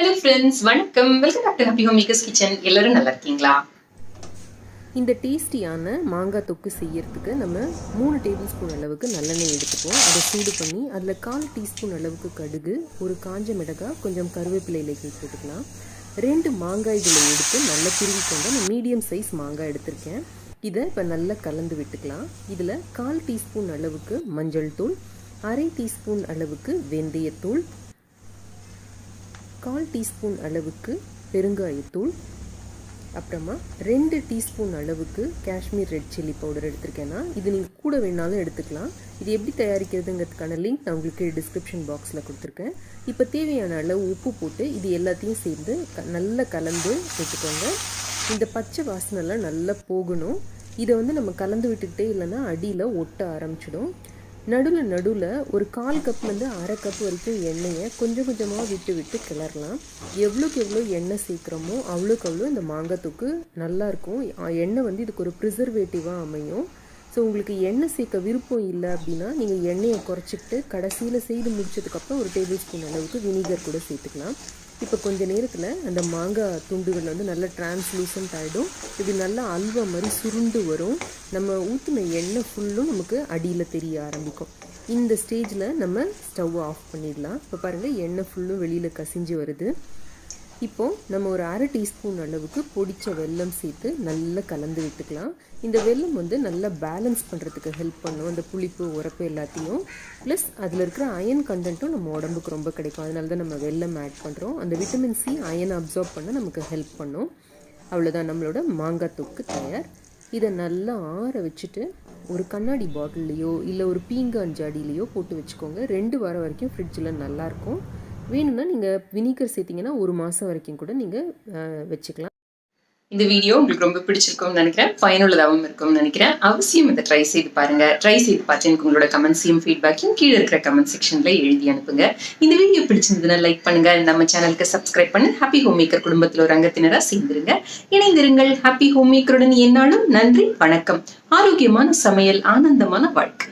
Hello friends வணக்கம். Welcome back to happy home makers kitchen எல்லாரும் நல்லா இருக்கீங்களா? இந்த டேஸ்டியான மாங்காய் தொக்கு செய்யறதுக்கு நம்ம மூணு டேபிள் ஸ்பூன் அளவுக்கு நல்லெண்ணெய் எடுத்துப்போம் அதை சூடு பண்ணி அதில் கால் டீஸ்பூன் அளவுக்கு கடுகு ஒரு காஞ்ச மிளகாய் கொஞ்சம் கருவேப்பிலை இலைகள் போட்டுக்கலாம். ரெண்டு மாங்காய்களை எடுத்து நல்லா திருவி கொண்டு நான் மீடியம் சைஸ் மாங்காய் எடுத்திருக்கேன். இதை இப்போ நல்லா கலந்து விட்டுக்கலாம். இதில் கால் டீஸ்பூன் அளவுக்கு மஞ்சள் தூள் அரை டீஸ்பூன் அளவுக்கு வெந்தயத்தூள் கால் டீஸ்பூன் அளவுக்கு பெருங்காயத்தூள் அப்புறமா ரெண்டு டீஸ்பூன் அளவுக்கு காஷ்மீர் ரெட் சில்லி பவுடர் எடுத்திருக்கேன்னா இது நீங்கள் கூட வேணாலும் எடுத்துக்கலாம். இது எப்படி தயாரிக்கிறதுங்கிறதுக்கான லிங்க் நான் உங்களுக்கு டிஸ்கிரிப்ஷன் பாக்ஸில் கொடுத்துருக்கேன். இப்போ தேவையான அளவு உப்பு போட்டு இது எல்லாத்தையும் சேர்ந்து க நல்லா கலந்து வச்சுக்கோங்க இந்த பச்சை வாசனைலாம் நல்லா போகணும். இதை வந்து நம்ம கலந்து விட்டுக்கிட்டே இல்லைன்னா அடியில் ஒட்ட ஆரம்பிச்சிடும். நடுவில் நடுவில் ஒரு கால் கப்லேருந்து அரை கப் வரைக்கும் எண்ணெயை கொஞ்சம் கொஞ்சமாக விட்டு விட்டு கிளறலாம். எவ்வளோக்கு எவ்வளோ எண்ணெய் சீக்கிரமோ அவ்வளோக்கு அவ்வளோ இந்த மாங்காய் தொக்கு நல்லாயிருக்கும் எண்ணெய் வந்து இதுக்கு ஒரு ப்ரிசர்வேட்டிவாக அமையும். ஸோ உங்களுக்கு எண்ணெய் சேர்க்க விருப்பம் இல்லை அப்படின்னா நீங்கள் எண்ணெயை குறைச்சிக்கிட்டு கடைசியில் செய்து முடிச்சதுக்கப்புறம் ஒரு டேபிள் ஸ்பூன் அளவுக்கு வினிகர் கூட சேர்த்துக்கலாம். இப்போ கொஞ்ச நேரத்தில் அந்த மாங்காய் துண்டுகள் வந்து நல்லா டிரான்ஸ்லூசன்ட் ஆகிடும் இது நல்லா அல்வா மாதிரி சுருண்டு வரும். நம்ம ஊற்றின எண்ணெய் ஃபுல்லும் நமக்கு அடியில் தெரிய ஆரம்பிக்கும். இந்த ஸ்டேஜில் நம்ம ஸ்டவ் ஆஃப் பண்ணிடலாம். இப்போ பாருங்கள் எண்ணெய் ஃபுல்லும் வெளியில் கசிஞ்சு வருது. இப்போது நம்ம ஒரு அரை டீஸ்பூன் அளவுக்கு பொடித்த வெல்லம் சேர்த்து நல்லா கலந்து விட்டுக்கலாம். இந்த வெல்லம் வந்து நல்லா பேலன்ஸ் பண்ணுறதுக்கு ஹெல்ப் பண்ணும். அந்த புளிப்பு உரப்பு எல்லாத்தையும். ப்ளஸ் அதில் இருக்கிற அயன் கண்டென்ட்டும் நம்ம உடம்புக்கு ரொம்ப கிடைக்கும். அதனால தான் நம்ம வெல்லம் ஆட் பண்ணுறோம் அந்த விட்டமின் சி அயன் அப்சார்ப் பண்ண நமக்கு ஹெல்ப் பண்ணும். அவ்வளோதான் நம்மளோட மாங்காய் தொக்கு தயார். இதை நல்லா ஆற வச்சுட்டு ஒரு கண்ணாடி பாட்டில்லையோ இல்லை ஒரு பீங்கான் ஜாடியிலையோ போட்டு வச்சுக்கோங்க. ரெண்டு வாரம் வரைக்கும் ஃப்ரிட்ஜில் நல்லாயிருக்கும் வேணும்னா நீங்கள் வினிகர் சேர்த்திங்கன்னா ஒரு மாதம் வரைக்கும் கூட நீங்கள் வச்சுக்கலாம். இந்த வீடியோ உங்களுக்கு ரொம்ப பிடிச்சிருக்கும்னு நினைக்கிறேன். பயனுள்ளதாகவும் இருக்கும்னு நினைக்கிறேன். அவசியம் இதை ட்ரை செய்து பாருங்க. ட்ரை செய்து பார்த்து எனக்கு உங்களோட கமெண்ட்ஸையும் ஃபீட்பேக்கையும் கீழே இருக்கிற கமெண்ட் செக்ஷன்ல எழுதி அனுப்புங்க. இந்த வீடியோ பிடிச்சிருந்ததுன்னா லைக் பண்ணுங்க. நம்ம சேனலுக்கு சப்ஸ்கிரைப் பண்ணி. ஹாப்பி ஹோம் மேக்கர் குடும்பத்தில் ஒரு அங்கத்தினராக சேர்ந்துருங்க. இணைந்திருங்கள். ஹாப்பி ஹோம் மேக்கருடன் என்னாலும் நன்றி. வணக்கம். ஆரோக்கியமான சமையல் ஆனந்தமான வாழ்க்கை.